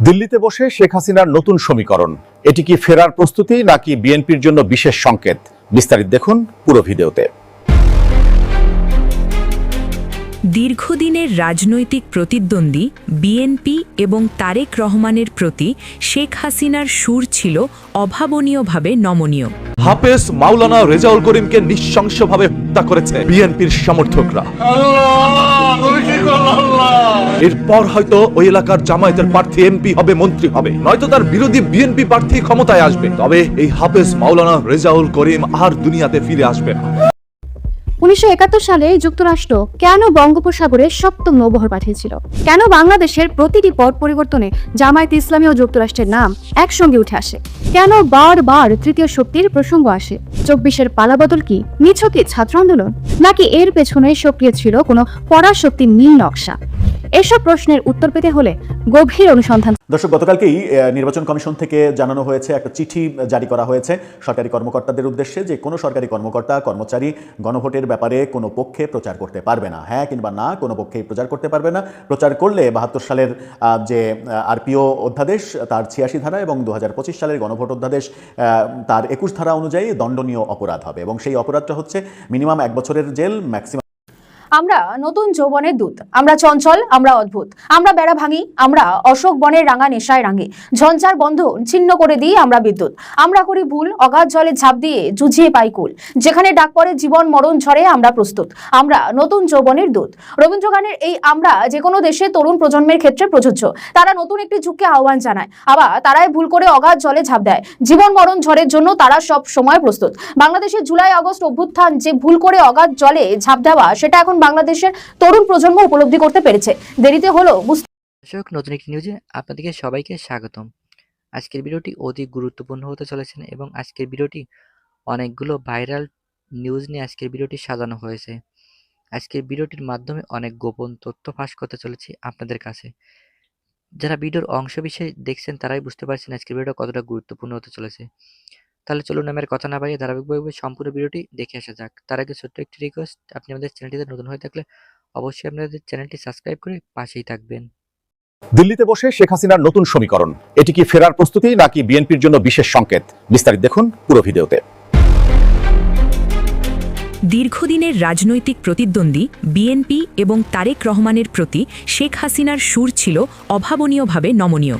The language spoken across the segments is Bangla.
দিল্লিতে বসে শেখ হাসিনার নতুন সমীকরণ। এটি কি ফেরার প্রস্তুতি নাকি বিএনপির জন্য বিশেষ সংকেত? বিস্তারিত দেখুন পুরো ভিডিওতে। দীর্ঘদিনের রাজনৈতিক প্রতিদ্বন্দ্বী বিএনপি এবং তারেক রহমানের প্রতি শেখ হাসিনার সুর ছিল অভাবনীয়ভাবে নমনীয়। হাফেজ মাওলানা রেজাউল করিমকে নৃশংসভাবে হত্যা করেছে বিএনপির সমর্থকরা। এরপর হয়তো ওই এলাকার জামায়াতের প্রার্থী এমপি হবে, মন্ত্রী হবে। নয়তো তার বিরোধী বিএনপি প্রার্থী ক্ষমতায় আসবে। তবে এই হাফেজ মাওলানা রেজাউল করিম আর দুনিয়াতে ফিরে আসবে না। উনিশশো একাত্তর সালে যুক্তরাষ্ট্র কেন বঙ্গোপসাগরে সপ্তম নৌবহর পাঠিয়েছিল? কেন বাংলাদেশের প্রতিটি পট পরিবর্তনে জামায়াত ইসলামী ও যুক্তরাষ্ট্রের নাম একসঙ্গে উঠে আসে? কেন বারবার তৃতীয় শক্তির প্রসঙ্গ আসে? চব্বিশের পালাবদল কি নিছকে ছাত্র আন্দোলন? নাকি এর পেছনে সক্রিয় ছিল কোনো পরাশক্তির নীল নকশা? এসব প্রশ্নের উত্তর পেতে হলে গভীর অনুসন্ধান দর্শক, গতকালকেই নির্বাচন কমিশন থেকে জানানো হয়েছে একটা চিঠি জারি করা হয়েছে সরকারি কর্মকর্তাদের উদ্দেশ্যে যে কোনো সরকারি কর্মকর্তা, কর্মচারী গণভোটের ব্যাপারে কোনো পক্ষে প্রচার করতে পারবে না। হ্যাঁ কিংবা না, কোনো পক্ষেই প্রচার করতে পারবে না। প্রচার করলে বাহাত্তর সালের যে আরপিও অধ্যাদেশ, তার ছিয়াশি ধারা এবং দু হাজার পঁচিশ সালের গণভোট অধ্যাদেশ তার একুশ ধারা অনুযায়ী দণ্ডনীয় অপরাধ হবে এবং সেই অপরাধটা হচ্ছে মিনিমাম এক বছরের জেল, ম্যাক্সিমাম আমরা নতুন যৌবনের দূত, আমরা চঞ্চল, আমরা অদ্ভুত। আমরা বেড়া ভাঙি, আমরা অশোক বনের রাঙা নেশায় রাঙে। ঝঞ্ঝার বন্ধন ছিন্ন করে দিই আমরা বিদ্যুৎ। আমরা করি ভুল, অগাধ জলে ঝাঁপ দিয়ে জুঝিয়ে পাই কুল। যেখানে ডাক পরে জীবন মরণ ঝরে আমরা প্রস্তুত। আমরা নতুন যৌবনের দূত। রবীন্দ্র গানের এই আমরা যে কোনো দেশে তরুণ প্রজন্মের ক্ষেত্রে প্রযোজ্য। তারা নতুন একটি যুগকে আহ্বান জানায়। আবার তারাই ভুল করে অগাধ জলে ঝাঁপ দেয়। জীবন মরণ ঝড়ের জন্য তারা সব সময় প্রস্তুত। বাংলাদেশের জুলাই, আগস্ট অভ্যুত্থান যে ভুল করে অগাধ জলে ঝাঁপ দেওয়া, সেটা এখন বাংলাদেশের তরুণ প্রজন্ম উপলব্ধি করতে পেরেছে। দেরিতে হলো দর্শক, নতুন একটি নিউজে আপনাদেরকে সবাইকে স্বাগতম। আজকের ভিডিওটি অধিক গুরুত্বপূর্ণ হতে চলেছে এবং আজকের ভিডিওটি অনেকগুলো ভাইরাল নিউজ নিয়ে আজকের ভিডিওটি সাজানো হয়েছে। আজকের ভিডিওটির মাধ্যমে অনেক গোপন তথ্য ফাঁস করতে চলেছি আপনাদের কাছে। যারা ভিডিওর অংশ বিষয়ে দেখছেন, তারাই বুঝতে পারছেন আজকের ভিডিওটা কতটা গুরুত্বপূর্ণ হতে চলেছে। তাহলে চলুন আমার কথা না বাড়িয়ে ধারাবাহিকভাবে সম্পূর্ণ ভিডিওটি দেখে আসা যাক। তার আগে ছোট্ট একটি রিকোয়েস্ট আপনি আমাদের চ্যানেলটিতে নতুন হয়ে থাকলে অবশ্যই আপনাদের চ্যানেলটি সাবস্ক্রাইব করে পাশেই থাকবেন। দিল্লিতে বসে শেখ হাসিনার নতুন সমীকরণ এটি কি ফেরার প্রস্তুতি নাকি বিএনপির জন্য বিশেষ সংকেত? বিস্তারিত দেখুন পুরো ভিডিওতে। দীর্ঘদিনের রাজনৈতিক প্রতিদ্বন্দ্বী বিএনপি এবং তারেক রহমানের প্রতি শেখ হাসিনার সুর ছিল অভাবনীয়ভাবে নমনীয়।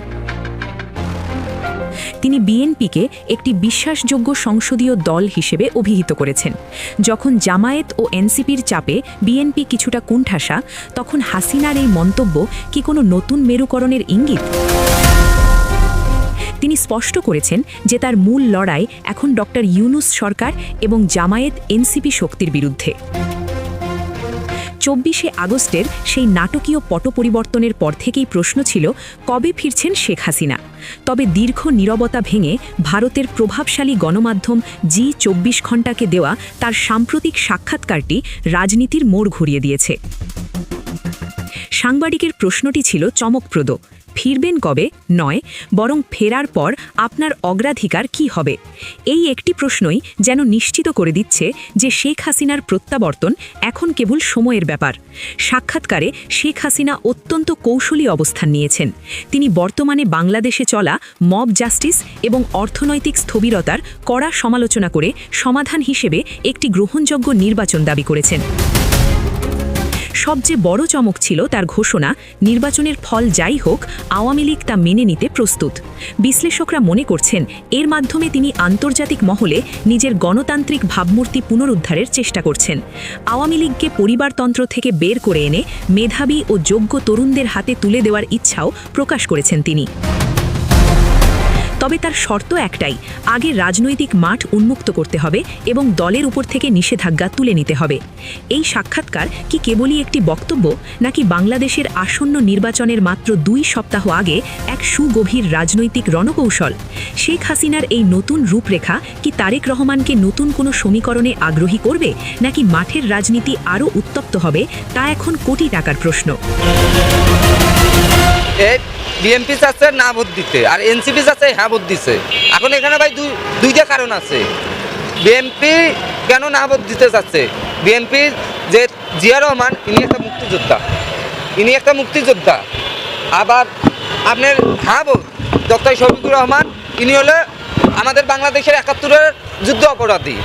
তিনি বিএনপিকে একটি বিশ্বাসযোগ্য সংসদীয় দল হিসেবে অভিহিত করেছেন। যখন জামায়াত ও এনসিপির চাপে বিএনপি কিছুটা কুণ্ঠাসা, তখন হাসিনার এই মন্তব্য কি কোনো নতুন মেরুকরণের ইঙ্গিত? তিনি স্পষ্ট করেছেন যে তার মূল লড়াই এখন ডক্টর ইউনুস সরকার এবং জামায়াত এনসিপি শক্তির বিরুদ্ধে। চব্বিশে আগস্টের সেই নাটকীয় পট পরিবর্তনের পর থেকেই প্রশ্ন ছিল, কবে ফিরছেন শেখ হাসিনা? তবে দীর্ঘ নিরবতা ভেঙে ভারতের প্রভাবশালী গণমাধ্যম জি চব্বিশ ঘণ্টাকে দেওয়া তার সাম্প্রতিক সাক্ষাৎকারটি রাজনীতির মোড় ঘুরিয়ে দিয়েছে। সাংবাদিকের প্রশ্নটি ছিল চমকপ্রদ। ফিরবেন কবে? নয়, বরং ফেরার পর আপনার অগ্রাধিকার কি হবে? এই একটি প্রশ্নই যেন নিশ্চিত করে দিচ্ছে যে শেখ হাসিনার প্রত্যাবর্তন এখন কেবল সময়ের ব্যাপার। সাক্ষাৎকারে শেখ হাসিনা অত্যন্ত কৌশলী অবস্থান নিয়েছেন। তিনি বর্তমানে বাংলাদেশে চলা মব জাস্টিস এবং অর্থনৈতিক স্থবিরতার কড়া সমালোচনা করে সমাধান হিসেবে একটি গ্রহণযোগ্য নির্বাচন দাবি করেছেন। সবচেয়ে বড় চমক ছিল তার ঘোষণা, নির্বাচনের ফল যাই হোক, আওয়ামী লীগ তা মেনে নিতে প্রস্তুত। বিশ্লেষকরা মনে করছেন, এর মাধ্যমে তিনি আন্তর্জাতিক মহলে নিজের গণতান্ত্রিক ভাবমূর্তি পুনরুদ্ধারের চেষ্টা করছেন। আওয়ামী লীগকে পরিবারতন্ত্র থেকে বের করে এনে মেধাবী ও যোগ্য তরুণদের হাতে তুলে দেওয়ার ইচ্ছাও প্রকাশ করেছেন তিনি। তবে তার শর্ত একটাই, আগে রাজনৈতিক মাঠ উন্মুক্ত করতে হবে এবং দলের উপর থেকে নিষেধাজ্ঞা তুলে নিতে হবে। এই সাক্ষাৎকার কি কেবলই একটি বক্তব্য, নাকি বাংলাদেশের আসন্ন নির্বাচনের মাত্র দুই সপ্তাহ আগে এক সুগভীর রাজনৈতিক রণকৌশল? শেখ হাসিনার এই নতুন রূপরেখা কি তারেক রহমানকে নতুন কোনো সমীকরণে আগ্রহী করবে, নাকি মাঠের রাজনীতি আরও উত্তপ্ত হবে, তা এখন কোটি টাকার প্রশ্ন। বিএনপি চাচ্ছে না ভোট দিতে, আর এনসিপি চাচ্ছে হ্যাঁ ভোট দিছে। এখন এখানে ভাই দুই দুইটা কারণ আছে। বিএনপি কেন না ভোট দিতে চাচ্ছে? বিএনপি যে জিয়া রহমান, ইনি একটা মুক্তিযোদ্ধা। ইনি একটা মুক্তিযোদ্ধা। আবার আপনার হ্যাঁ ভোট, ডক্টর শফিকুর রহমান, ইনি হলে আমাদের বাংলাদেশের একাত্তরের যুদ্ধ অপরাধী।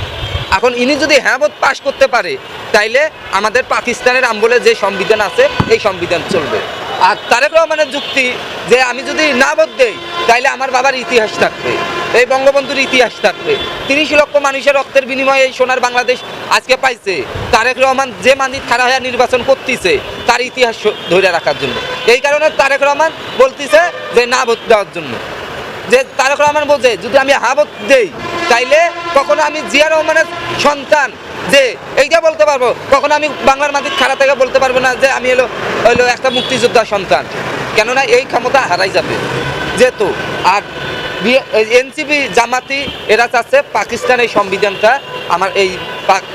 এখন ইনি যদি হ্যাঁ ভোট পাশ করতে পারে, তাইলে আমাদের পাকিস্তানের আমলে যে সংবিধান আছে, এই সংবিধান চলবে। আর তারেক রহমানের যুক্তি যে আমি যদি না ভোট দেই, তাইলে আমার বাবার ইতিহাস থাকবে, এই বঙ্গবন্ধুর ইতিহাস থাকবে। তিরিশ লক্ষ মানুষের রক্তের বিনিময়ে এই সোনার বাংলাদেশ আজকে পাইছে। তারেক রহমান যে মানিক খাড়া হয়ে নির্বাচন করতেছে, তার ইতিহাস ধরে রাখার জন্য। এই কারণে তারেক রহমান বলতেছে যে না ভোট দেওয়ার জন্য। যে তারেক রহমান বলছে, যদি আমি হাবত দেই, তাইলে কখনো আমি জিয়া রহমানের সন্তান যে এইটা বলতে পারব। কখনো আমি বাংলার মাটির খারাপ থেকে বলতে পারব না যে আমি এলো হলো একটা মুক্তিযোদ্ধার সন্তান। কেননা এই ক্ষমতা হারাই যাবে। যেহেতু, আর এনসিপি জামাতি, এরা চাচ্ছে পাকিস্তানের সংবিধানটা আমার এই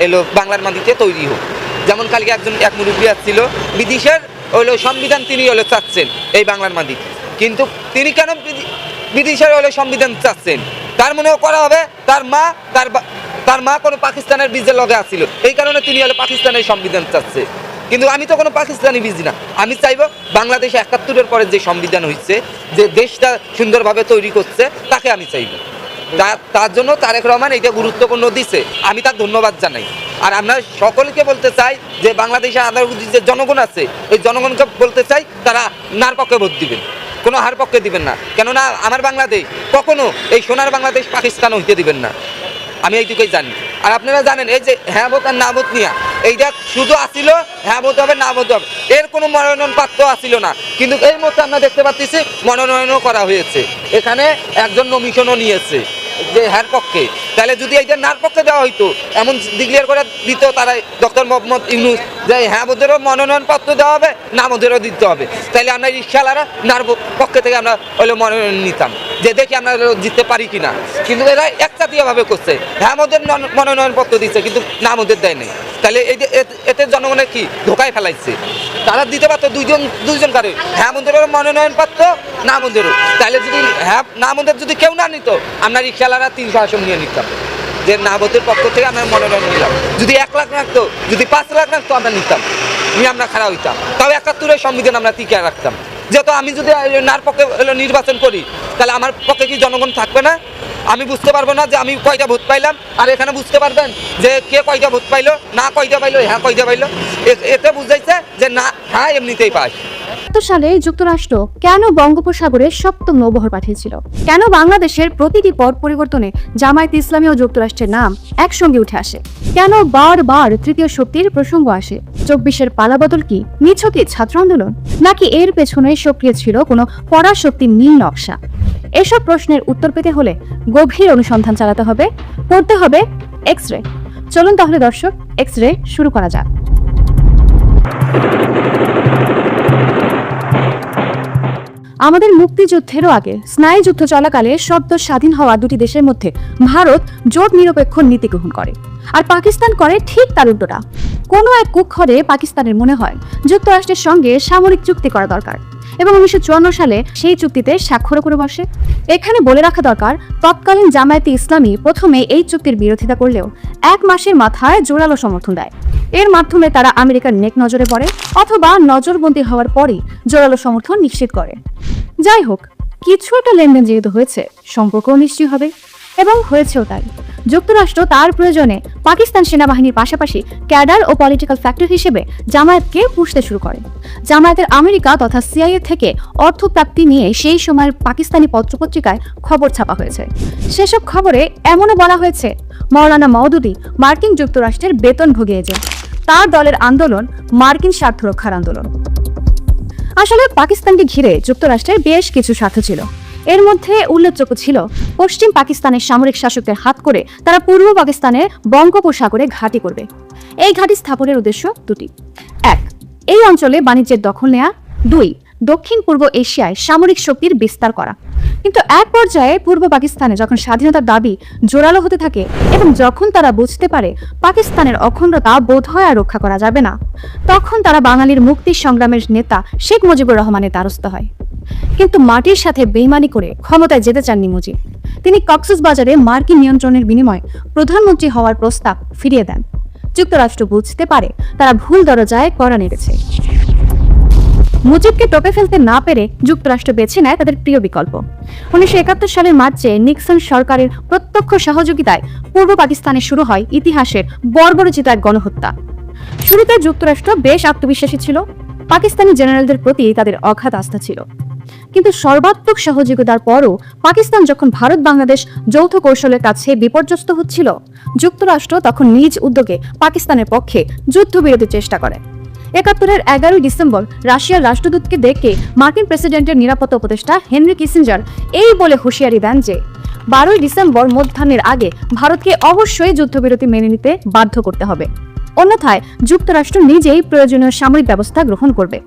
এলো বাংলার মাটিতে তৈরি হোক। যেমন কালকে একজন, এক মুরব্বী আসছিল বিদেশের হলো সংবিধান তিনি হলো চাচ্ছেন এই বাংলার মাটিতে। কিন্তু তিনি কেন বিদে- বিদেশের হলে সংবিধান চাচ্ছেন? তার মনেও করা হবে, তার মা, তার তার মা কোনো পাকিস্তানের বীজের লগে আসছিল এই কারণে তিনি হলে পাকিস্তানের সংবিধান চাচ্ছে। কিন্তু আমি তো কোনো পাকিস্তানি বীজ না। আমি চাইব বাংলাদেশ একাত্তরের পরে যে সংবিধান হয়েছে যে দেশটা সুন্দরভাবে তৈরি করছে, তাকে আমি চাইব। তার জন্য তারেক রহমান এটা গুরুত্বপূর্ণ দিছে। আমি তার ধন্যবাদ জানাই। আর আমরা সকলকে বলতে চাই যে বাংলাদেশে আধার যে জনগণ আছে, এই জনগণকে বলতে চাই তারা নার পক্ষে ভোট দিবেন। কোনো হার পক্ষে দিবেন না। কেননা আমার বাংলাদেশ কখনো এই সোনার বাংলাদেশ পাকিস্তান হইতে দিবেন না। আমি এইটুকুই জানি। আর আপনারা জানেন, এই যে হ্যাঁ ভোট আর না ভোট নিয়া এইটা শুধু আসিল হ্যাঁ ভোট হবে না ভোট হবে। এর কোনো মনোনয়ন পাত্র আসিল না। কিন্তু এই মুহূর্তে আমরা দেখতে পাচ্ছি মনোনয়নও করা হয়েছে। এখানে একজন নমিশনও নিয়েছে, যে হ্যার পক্ষে। তাহলে যদি এইটা নার পক্ষে দেওয়া হইতো, এমন ডিক্লিয়ার করে দিত তারা ডক্টর মোহাম্মদ ইউনুস, যে হ্যাঁ বোধেরও মনোনয়ন পত্র দেওয়া হবে না বোধেরও দিতে হবে। তাহলে আমরা রিক্সাওয়ালারা নার পক্ষে থেকে আমরা হলো মনোনয়ন নিতাম। যে দেখি আমরা জিততে পারি কিনা। কিন্তু এরা একচাতীয়ভাবে করছে। হ্যাঁ মোদের মনোনয়ন পত্র দিচ্ছে, কিন্তু নাম মোদের দেয় নেই। তাহলে এই এতে- জনগণের কি ধোকায় ফেলাইছে? তারা দিতে পারতো দুইজন দুইজন কারে হ্যাঁ মন্দিরেরও মনোনয়ন পাত্র না মন্দিরও তাহলে যদি হ্যাঁ না মন্দির যদি কেউ না নিত, আমরা রিক্সাওয়ালারা তিনশো আসন নিয়ে নিতাম। যে না বোধের পক্ষ থেকে আমরা মনোনয়ন নিলাম। যদি এক লাখ রাখতো, যদি পাঁচ লাখ রাখতো, আমরা নিতাম। নিয়ে আমরা খারাপ হইতাম। তাও একাত্তরের সংবিধান আমরা টিকে রাখতাম। যেহেতু আমি যদি নার পক্ষে নির্বাচন করি, তাহলে আমার পক্ষে কি জনগণ থাকবে না? আমি বুঝতে পারব না যে আমি কয়টা ভোট পাইলাম। আর এখানে বুঝতে পারবেন যে কে কয়টা ভোট পাইলো, না কয়টা পাইলো হ্যাঁ কয়টা পাইলো। এতে বুঝাইছে যে না হ্যাঁ এমনিতেই একাত্তর সালে যুক্তরাষ্ট্র কেন বঙ্গোপসাগরে সপ্তম নৌবহর পাঠিয়েছিল? কেন বাংলাদেশের প্রতিটি পট পরিবর্তনে জামায়াত ইসলামী ও যুক্তরাষ্ট্রের নাম একসঙ্গে উঠে আসে? কেন বারবার তৃতীয় শক্তির প্রসঙ্গ আসে? চব্বিশের পালাবদল কি নিছকই ছাত্র আন্দোলন? নাকি এর পেছনে সক্রিয় ছিল কোনো পরাশক্তির নীল নকশা? এসব প্রশ্নের উত্তর পেতে হলে গভীর অনুসন্ধান চালাতে হবে, পড়তে হবে এক্স রে চলুন তাহলে দর্শক এক্স রে শুরু করা যাক। আমাদের মুক্তিযুদ্ধেরও আগে স্নায়ুযুদ্ধ চলাকালে সদ্য স্বাধীন হওয়া দুটি দেশের মধ্যে ভারত জোট নিরপেক্ষ নীতি গ্রহণ করে। আর পাকিস্তান করে ঠিক তার উল্টোটা। কোনো এক কুক্ষরে পাকিস্তানের মনে হয় যুক্তরাষ্ট্রের সঙ্গে সামরিক চুক্তি করা দরকার এবং উনিশশো চুয়ান্ন সালে সেই চুক্তিতে স্বাক্ষর করে বসে। এখানে বলে রাখা দরকার, তৎকালীন জামায়াতে ইসলামী প্রথমে এই চুক্তির বিরোধিতা করলেও এক মাসের মাথায় জোরালো সমর্থন দেয়। এর মাধ্যমে তারা আমেরিকার নেক নজরে পড়ে অথবা নজরবন্দি হওয়ার পরই জোরালো সমর্থন নিশ্চিত করে। যাই হোক কিছু একটা লেনদেন যেহেতু হয়েছে, সম্পর্কও নিশ্চয়ই হবে। এবং হয়েছেও তাই। যুক্তরাষ্ট্র তার প্রয়োজনে পাকিস্তান সেনাবাহিনীর পাশাপাশি ক্যাডার ও পলিটিক্যাল ফ্যাক্টর হিসেবে জামায়াতকে পুষতে শুরু করে। জামায়াতের আমেরিকা তথা সিআইএ থেকে অর্থ প্রাপ্তি নিয়ে সেই সময়ের পাকিস্তানি পত্রপত্রিকায় খবর ছাপা হয়েছে। সেসব খবরে এমনও বলা হয়েছে, মৌলানা মওদুদি মার্কিন যুক্তরাষ্ট্রের বেতনভোগী এজেন্ট। তার দলের আন্দোলন মার্কিন স্বার্থ রক্ষার আন্দোলন। আসলে পাকিস্তানকে ঘিরে যুক্তরাষ্ট্রের বেশ কিছু স্বার্থ ছিল। এর মধ্যে উল্লেখযোগ্য ছিল, পশ্চিম পাকিস্তানের সামরিক শাসকদের হাত করে তারা পূর্ব পাকিস্তানের বঙ্গোপসাগরে ঘাঁটি করবে। এই ঘাঁটি স্থাপনের উদ্দেশ্য দুটি। এক, এই অঞ্চলে বাণিজ্যের দখল নেয়া। দুই দক্ষিণ পূর্ব এশিয়ায় সামরিক শক্তির বিস্তার করা। কিন্তু এক পর্যায়ে পূর্ব পাকিস্তানে যখন স্বাধীনতার দাবি জোরালো হতে থাকে এবং যখন তারা বুঝতে পারে পাকিস্তানের অখণ্ডতা বোধহয় আর রক্ষা করা যাবে না, তখন তারা বাঙালির মুক্তি সংগ্রামের নেতা শেখ মুজিবুর রহমানের দ্বারস্থ হয়। কিন্তু মাটির সাথে বেইমানি করে ক্ষমতায় যেতে চাননি মুজিব। তিনি কক্সবাজারে মার্কিন নিয়ন্ত্রণের বিনিময়ে প্রধানমন্ত্রী হওয়ার প্রস্তাব ফিরিয়ে দেন। যুক্তরাষ্ট্র বুঝতে পারে তারা ভুল দরজায় করা নেড়েছে। মুজিবকে টোপে ফেলতে না পেরে যুক্তরাষ্ট্র বেছে নেয় তাদের প্রিয় বিকল্প। উনিশশো একাত্তর সালের মার্চে নিক্সন সরকারের প্রত্যক্ষ সহযোগিতায় পূর্ব পাকিস্তানে শুরু হয় ইতিহাসের বর্বরচিত এক গণহত্যা। শুরুতে যুক্তরাষ্ট্র বেশ আত্মবিশ্বাসী ছিল। পাকিস্তানি জেনারেলদের প্রতি তাদের অগাধ আস্থা ছিল। কিন্তু সর্বাত্মক সহযোগিতার পরও পাকিস্তান যখন ভারত বাংলাদেশ যৌথ কৌশলের কাছে বিপর্যস্ত হচ্ছিল, যুক্তরাষ্ট্র তখন নিজ উদ্যোগে পাকিস্তানের পক্ষে যুদ্ধবিরতির চেষ্টা করে। একাত্তরের এগারোই ডিসেম্বর রাশিয়ার রাষ্ট্রদূতকে ডেকে মার্কিন প্রেসিডেন্টের নিরাপত্তা উপদেষ্টা হেনরি কিসিঞ্জার এই বলে হুঁশিয়ারি দেন যে, বারোই ডিসেম্বর মধ্যাহ্নের আগে ভারতকে অবশ্যই যুদ্ধবিরতি মেনে নিতে বাধ্য করতে হবে। অন্যথায় যুক্তরাষ্ট্র নিজেই প্রয়োজনীয় সামরিক ব্যবস্থা গ্রহণ করবে।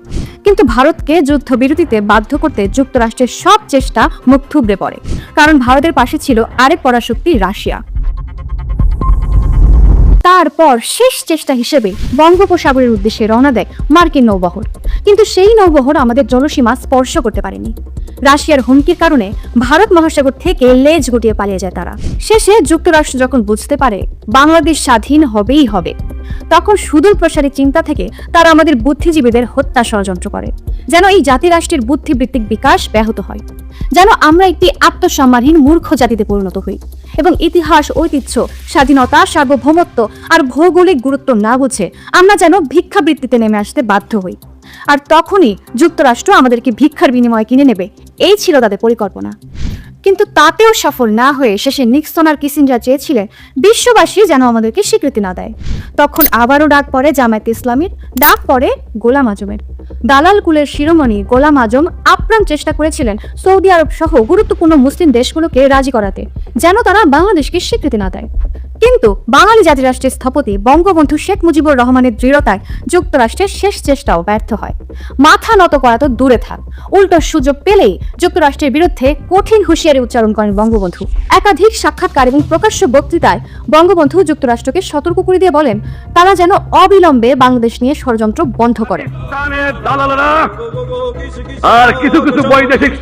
কিন্তু ভারতকে যুদ্ধবিরতিতে বাধ্য করতে যুক্তরাষ্ট্রের সব চেষ্টা মুখ থুবড়ে পড়ে। কারণ ভারতের পাশে ছিল আরেক পরাশক্তি রাশিয়া। তারপর শেষ চেষ্টা হিসেবে বঙ্গোপসাগরের উদ্দেশ্যে রওনা দেয় মার্কিন নৌবহর। কিন্তু সেই নৌবহর আমাদের জলসীমা স্পর্শ করতে পারেনি। রাশিয়ার হুমকির কারণে ভারত মহাসাগর থেকে লেজ গুটিয়ে পালিয়ে যায় তারা। শেষে যুক্তরাষ্ট্র যখন বুঝতে পারে বাংলাদেশ স্বাধীন হবেই হবে, তখন সুদূর প্রসারী চিন্তা থেকে তারা আমাদের বুদ্ধিজীবীদের হত্যা ষড়যন্ত্র করে। যেন এই জাতিরাষ্ট্রের বুদ্ধিবৃত্তিক বিকাশ ব্যাহত হয়। যেন আমরা একটি আত্মসম্মানহীন মূর্খ জাতিতে পরিণত হই এবং ইতিহাস, ঐতিহ্য, স্বাধীনতা, সার্বভৌমত্ব আর ভৌগোলিক গুরুত্ব না বুঝে আমরা যেন ভিক্ষাবৃত্তিতে নেমে আসতে বাধ্য হই। আর তখনই যুক্তরাষ্ট্র আমাদেরকে ভিক্ষার বিনিময়ে কিনে নেবে। এই ছিল তাদের পরিকল্পনা। কিন্তু তাতেও সফল না হয়ে শেষে নিক্সন আর কিসিঞ্জার চেয়েছিলেন বিশ্ববাসী যেন আমাদেরকে স্বীকৃতি না দেয়। তখন আবারও ডাক পড়ে জামায়াত ইসলামীর, ডাক পড়ে গোলাম আজমের। দালাল কুলের শিরোমণি গোলাম আজম আপ্রাণ চেষ্টা করেছিলেন সৌদি আরব সহ গুরুত্বপূর্ণ মুসলিম দেশগুলোকে রাজি করাতে, যেন তারা বাংলাদেশকে স্বীকৃতি না দেয়। কিন্তু বাঙালি জাতিরাষ্ট্রের স্থপতি বঙ্গবন্ধু শেখ মুজিবুর রহমানের দৃঢ়তায় যুক্তরাষ্ট্রের শেষ চেষ্টাও ব্যর্থ হয়। মাথা নত করা তো দূরে থাক। উল্টো সুযোগ পেলেই যুক্তরাষ্ট্রের বিরুদ্ধে কঠিন হুঁশিয়ারি উচ্চারণ করেন বঙ্গবন্ধু। একাধিক সাক্ষাৎকার এবং প্রকাশ্য বক্তৃতায় বঙ্গবন্ধু যুক্তরাষ্ট্রকে সতর্ক করে দিয়ে বলেন, তারা যেন অবিলম্বে বাংলাদেশ নিয়ে ষড়যন্ত্র বন্ধ করে আর কিছু কিছু বৈদেশিক